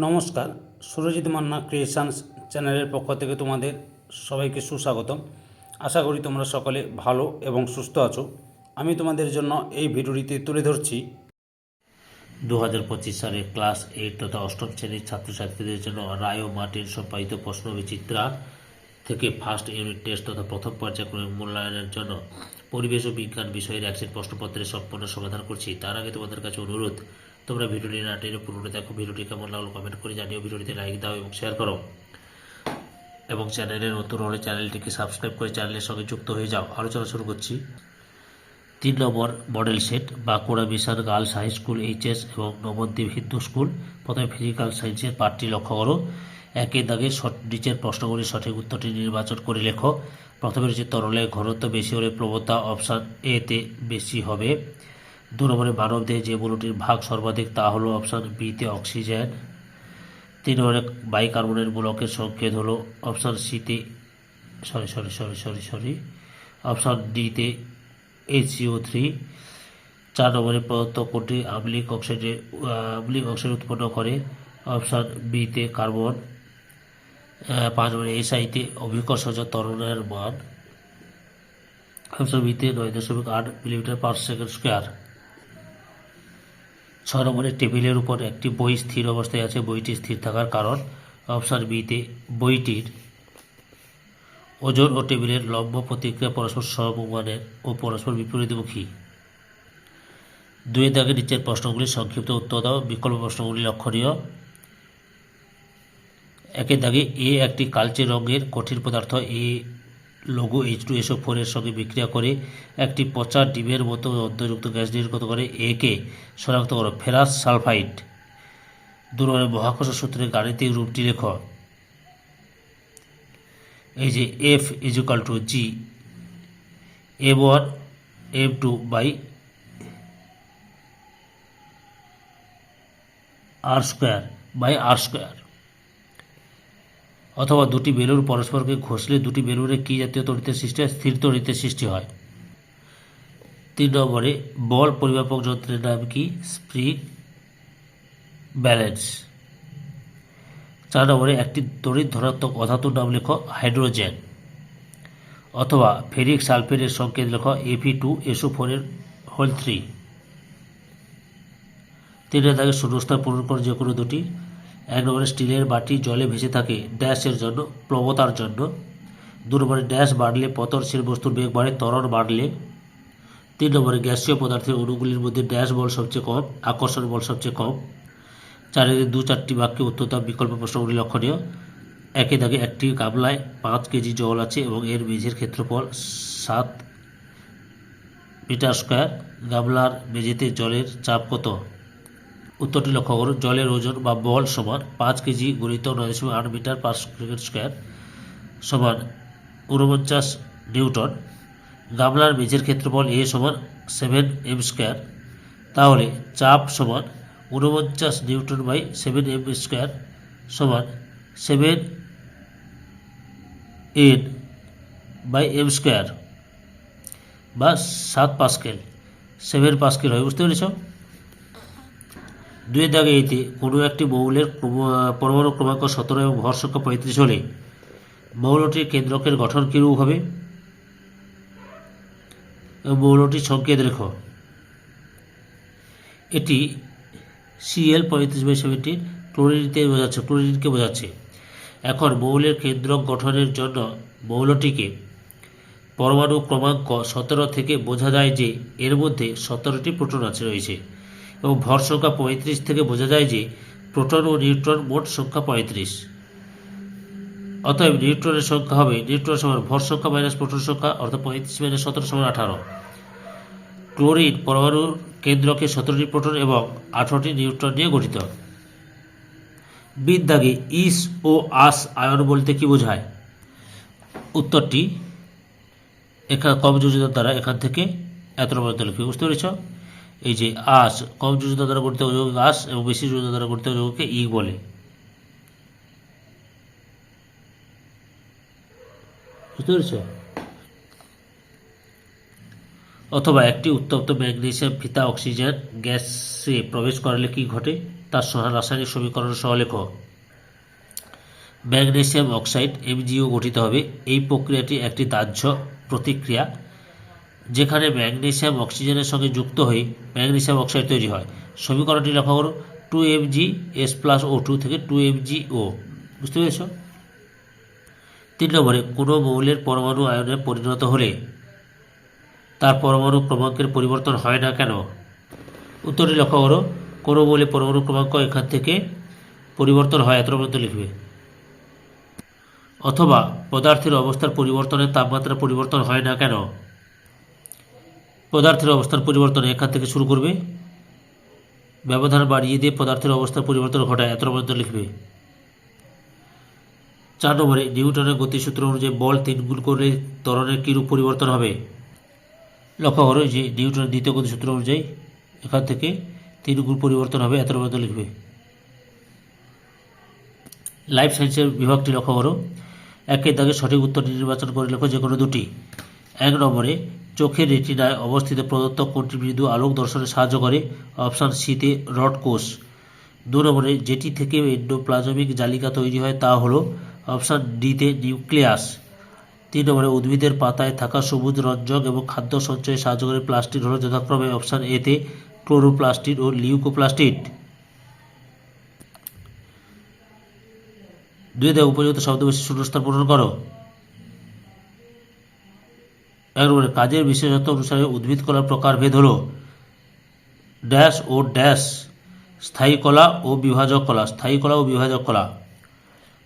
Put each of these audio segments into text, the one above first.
নমস্কার, সুরজিৎ মান্না ক্রিয়েশনস চ্যানেলের পক্ষ থেকে তোমাদের সবাইকে সুস্বাগতম। আশা করি তোমরা সকলে ভালো এবং সুস্থ আছো। আমি তোমাদের জন্য এই ভিডিওটিতে তুলে ধরছি। দু হাজার পঁচিশ সালে ক্লাস এইট তথা অষ্টম শ্রেণির ছাত্রছাত্রীদের জন্য রায় ও মার্টিন সম্পাদিত প্রশ্ন বিচিত্রা থেকে ফার্স্ট ইউনিট টেস্ট তথা প্রথম পর্যায়ক্রমিক মূল্যায়নের জন্য পরিবেশ ও বিজ্ঞান বিষয়ের একশন প্রশ্নপত্রের সম্পূর্ণ সমাধান করছি। তার আগে তোমাদের কাছে অনুরোধ তোমরা ভিডিওটি না টেনে পুরোটা দেখো। ভিডিওটি কেমন লাগল কমেন্ট করে জানিও। ভিডিওটিতে লাইক দাও এবং শেয়ার করো। এবং চ্যানেলে নতুন হলে চ্যানেলটিকে সাবস্ক্রাইব করে চ্যানেলের সঙ্গে যুক্ত হয়ে যাও। আলোচনা শুরু করছি। তিন number model set Bankura mission girls high school HS এবং নবদ্বীপ হিন্দু স্কুল প্রথমে ফিজিক্যাল সায়েন্সের পাঠটি লক্ষ্য করো। একই দাগে নিচের প্রশ্নগুলির সঠিক উত্তরটি নির্বাচন করে লেখো। প্রথমে রয়েছে তরলে ঘনত্ব বেশি হলে প্রবণতা অপশান এতে বেশি হবে। দু নম্বরে মানবদেহে যে মূলটির ভাগ সর্বাধিক, তা হলো অপশান বিতে অক্সিজেন তিন নম্বরে বাইকার্বনের মূলকের সংকেত হলো অপশান সিতে sorry sorry sorry sorry sorry option ডিতে এইচসিও থ্রি চার নম্বরে প্রদত্ত কোটি আম্লিক অক্সাইডে আম্লিক অক্সাইড উৎপন্ন করে অপশান বিতে কার্বন পাঁচ নম্বরে এসআইতে অভিকর্ষজ ত্বরণের মান, অপশান বিতে নয় দশমিক আট মিলিমিটার পার সেকেন্ড স্কোয়ার। ছয় টেবিলের উপর একটি বই স্থির অবস্থায় আছে। বইটি স্থির থাকার কারণ অপশান বিতে বইটির ওজন ও টেবিলের লম্ব প্রতিক্রিয়া পরস্পর সমমানের ও পরস্পর বিপরীতমুখী। দুই দাগে নিচের প্রশ্নগুলি সংক্ষিপ্ত উত্তর দাও। বিকল্প প্রশ্নগুলি লক্ষণীয়। একের দাগে এ একটি কালচে রঙের কঠিন পদার্থ, এ লঘু এইচ টু এসও ফোরের সঙ্গে বিক্রিয়া করে একটি পচা ডিমের মতো অন্তর্যুক্ত গ্যাস নির্গত করে একে শনাক্ত করো, ফেরাস সালফাইড। দু নম্বরে মহাকর্ষ সূত্রে গাণিতিক রূপটি লেখ। এই যে F equal to G M one M two by R square by R square অথবা দুটি বেলুন পরস্পরকে ঘষলে দুটি বেলুনে কী জাতীয় তড়িতের সৃষ্টি হয়? স্থির তড়িতের সৃষ্টি হয়। তিন নম্বরে, বল পরিমাপক যন্ত্রের নাম কি? Spring balance. চার নম্বরে, একটি তড়িৎ ধনাত্মক অধাতুর নাম লেখো হাইড্রোজেন অথবা ফেরিক সালফেটের সংকেত লেখো এফি টু এসও ফোরের হোল থ্রি। তিনের তাকে শূন্যস্থান পূরণ করে যে কোনো দুটি। এক নম্বরে স্টিলের বাটি জলে ভেসে থাকে, ড্যাশের জন্য, প্লবতার জন্য। দু নম্বরে ড্যাশ বাড়লে পতনশীল বস্তুর বেগ বাড়ে, ত্বরণ বাড়লে। তিন নম্বরে গ্যাসীয় পদার্থের অণুগুলির মধ্যে ড্যাশ বল সবচেয়ে কম, আকর্ষণ বল সবচেয়ে কম। চারের দু চারটি বাক্যে উত্তরতা বিকল্প প্রশ্নগুলি লক্ষণীয়। একে দাগে একটি গামলায় পাঁচ কেজি জল আছে এবং এর মেঝের ক্ষেত্রফল সাত মিটার স্কোয়ার। গামলার মেঝেতে জলের চাপ কত? উত্তরটি লক্ষ্য করুন জলের ওজন বা বল সমান পাঁচ কেজি গণিত নয় দশমিক আট মিটার পার সেকেন্ড স্কোয়ার সমান ঊনপঞ্চাশ নিউটন। গামলার মেঝের ক্ষেত্রফল এ সমান সেভেন এম স্কোয়ার। তাহলে চাপ সমান ঊনপঞ্চাশ newton by seven M square সমান seven N by M square বা সাত পাস্কেল। সেভেন পাস্কেল হয়, বুঝতে পেরেছ? দুই দাগে এতে কোনো একটি মৌলের পরমাণু ক্রমাঙ্ক সতেরো এবং ভর সংখ্যা পঁয়ত্রিশ হলে মৌলটির কেন্দ্রকের গঠন কীরূপ হবে? এবং মৌলটির সংকেত রেখো এটি সিএল পঁয়ত্রিশ বাই সেভেন্টিন ক্লোরিনকে বোঝাচ্ছে ক্লোরিনকে বোঝাচ্ছে। এখন মৌলের কেন্দ্রক গঠনের জন্য মৌলটিকে পরমাণু ক্রমাঙ্ক সতেরো থেকে বোঝা যায় যে এর মধ্যে সতেরোটি প্রোটন আছে রয়েছে। এবং ভর সংখ্যা পঁয়ত্রিশ থেকে বোঝা যায় যে প্রোটন ও নিউট্রন মোট সংখ্যা পঁয়ত্রিশ। অতএব নিউট্রনের সংখ্যা হবে, নিউট্রন সমান ভর সংখ্যা মাইনাস প্রোটন সংখ্যা, অর্থাৎ পঁয়ত্রিশ মাইনাস সতেরো সমান আঠারো। ক্লোরিন পরমাণুর কেন্দ্রকে সতেরোটি প্রোটন এবং আঠারোটি নিউট্রন নিয়ে গঠিত। বিদ্যাগে ইস ও আস আয়ন বলতে কি বোঝায়? উত্তরটি এখানে কম যোজিতার দ্বারা এখান থেকে এত পর্যন্ত লিখবে বুঝতে পেরেছ? এই যে আস, কম যোজিতা দ্বারা গঠিত যৌগকে আস এবং বেশি যোজিতা দ্বারা গঠিত যৌগকে ই বলে। বুঝতে অথবা একটি উত্তপ্ত ম্যাগনেসিয়াম, ফিতা, অক্সিজেন, গ্যাসে প্রবেশ করালে কি ঘটে? তার সহ রাসায়নিক সমীকরণ সহ লেখো। অক্সাইড এমজিও গঠিত হবে। এই প্রক্রিয়াটি একটি দাহ্য প্রতিক্রিয়া। যেখানে ম্যাগনেশিয়াম অক্সিজেনের সঙ্গে যুক্ত হয়ে ম্যাগনেশিয়াম অক্সাইড তৈরি হয়। সমীকরণটি লেখা করো two M G S plus O two থেকে টু এম জি ও বুঝতে পেরেছ? তিন নম্বরে, কোনো মৌলের পরমাণু আয়নে পরিণত হলে তার পরমাণু ক্রমাঙ্কের পরিবর্তন হয় না কেন? উত্তরটি লক্ষ্য করো, কোনো মৌলের পরমাণু ক্রমাঙ্ক এখান থেকে পরিবর্তন হয় এত পর্যন্ত লিখবে। অথবা পদার্থের অবস্থার পরিবর্তনে তাপমাত্রা পরিবর্তন হয় না কেন? পদার্থের অবস্থার পরিবর্তন এখান থেকে শুরু করবে। ব্যবধান বাড়িয়ে দিয়ে পদার্থের অবস্থার পরিবর্তন ঘটায়, এত পর্যন্ত লিখবে। চার নম্বরে, নিউটনের গতিসূত্র অনুযায়ী বল তিন গুণ করলে ত্বরণের কীরূপ পরিবর্তন হবে? লক্ষ্য করো যে নিউটনের দ্বিতীয় গতিসূত্র অনুযায়ী এখান থেকে তিন গুণ পরিবর্তন হবে, এত পর্যন্ত লিখবে। লাইফ সায়েন্সের বিভাগটি লক্ষ্য করো। একের দাগে সঠিক উত্তর নির্বাচন করে লেখো যে কোনো দুটি। এক নম্বরে চোখের রেটিনায় অবস্থিত প্রদত্ত কোনটি বিন্দু আলোক দর্শনে সাহায্য করে অপশান সিতে রড কোষ। দু নম্বরে যেটি থেকে এন্ডোপ্লাজমিক জালিকা তৈরি হয় তা হলো অপশান ডিতে নিউক্লিয়াস। তিন নম্বরে উদ্ভিদের পাতায় থাকা সবুজ রঞ্জক এবং খাদ্য সঞ্চয়ে সাহায্য করে প্লাস্টিড হলো যথাক্রমে অপশান এতে ক্লোরোপ্লাস্টিড ও লিউকোপ্লাস্টিড। দুই দেয় উপযুক্ত শব্দবেশী শূন্যস্থান পূরণ করো। নম্বরে কাজের বিশেষত্ব অনুসারে উদ্ভিদ কলার প্রকারভেদ হলো ড্যাশ ও ড্যাশ, স্থায়ী কলা ও বিভাজক কলা, স্থায়ী কলা ও বিভাজক কলা।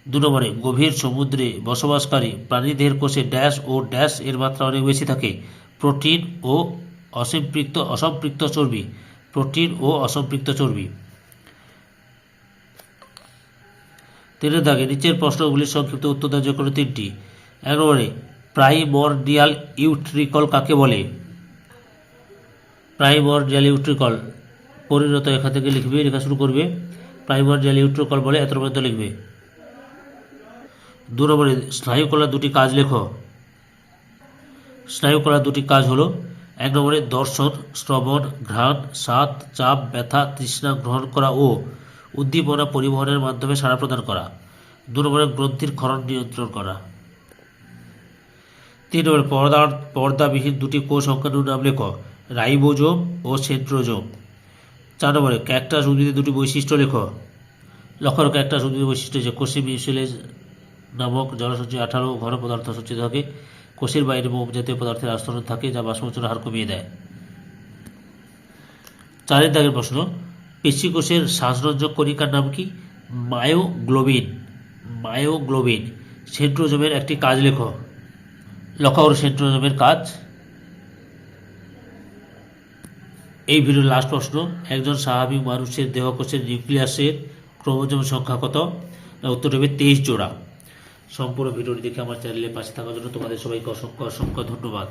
দু নম্বরে, গভীর সমুদ্রে বসবাসকারী প্রাণীদের কোষে ড্যাশ ও ড্যাশ এর মাত্রা অনেক বেশি থাকে। প্রোটিন ও অসম্পৃক্ত অসম্পৃক্ত চর্বি, প্রোটিন ও অসম্পৃক্ত চর্বি। তিনের দাগে নিচের প্রশ্নগুলির সংক্ষিপ্ত উত্তর যে কোনো তিনটি। এক নম্বরে প্রাইমর্ডিয়াল ইউট্রিকল কাকে বলে? Primordial utricle. পরিণত এখান থেকে লিখবে লেখা শুরু করবে। প্রাইমর্ডিয়াল ইউট্রিকল বলে এত পর্যন্ত লিখবে। দু নম্বরে, স্নায়ুকলার দুটি কাজ লেখো। স্নায়ুকলার দুটি কাজ হলো, এক নম্বরে দর্শন, শ্রবণ, ঘ্রাণ, স্বাদ, চাপ, ব্যথা, তৃষ্ণা গ্রহণ করা ও উদ্দীপনা পরিবহনের মাধ্যমে সাড়া প্রদান করা। দু নম্বরে গ্রন্থির ক্ষরণ নিয়ন্ত্রণ করা। তিন নম্বরে পর্দা পর্দাবিহীন দুটি কোষ অঙ্কানুর নাম লেখ রাইবোজোম ও সেন্ট্রোজোম চার নম্বরে ক্যাকটাস উদ্ভিদের দুটি বৈশিষ্ট্য লেখ লক্ষ্য রাখো ক্যাকটাস উদ্ভিদের বৈশিষ্ট্য যে কোষে মিউসিলেজ নামক জলসঞ্চয় আঠারো ঘন পদার্থ সঞ্চিত থাকে। কোষের বাইরে মোম জাতীয় পদার্থের আস্তরণ থাকে যা বাষ্পমোচনের হার কমিয়ে দেয়। চারের দাগের প্রশ্ন, পেশি কোষের শ্বাসরঞ্জক কণিকার নাম কি? মায়োগ্লোবিন। মায়োগ্লোবিন সেন্ট্রোজোমের একটি কাজ লেখ লক্ষ্য সেন্ট্রোজমের কাজ। এই ভিডিওর লাস্ট প্রশ্ন, একজন স্বাভাবিক মানুষের দেহকোষের নিউক্লিয়াসের ক্রোমোজোম সংখ্যা কত? উত্তর হবে তেইশ জোড়া। সম্পূর্ণ ভিডিওটি দেখে আমার চ্যানেলে পাশে থাকার জন্য তোমাদের সবাইকে অসংখ্য অসংখ্য ধন্যবাদ।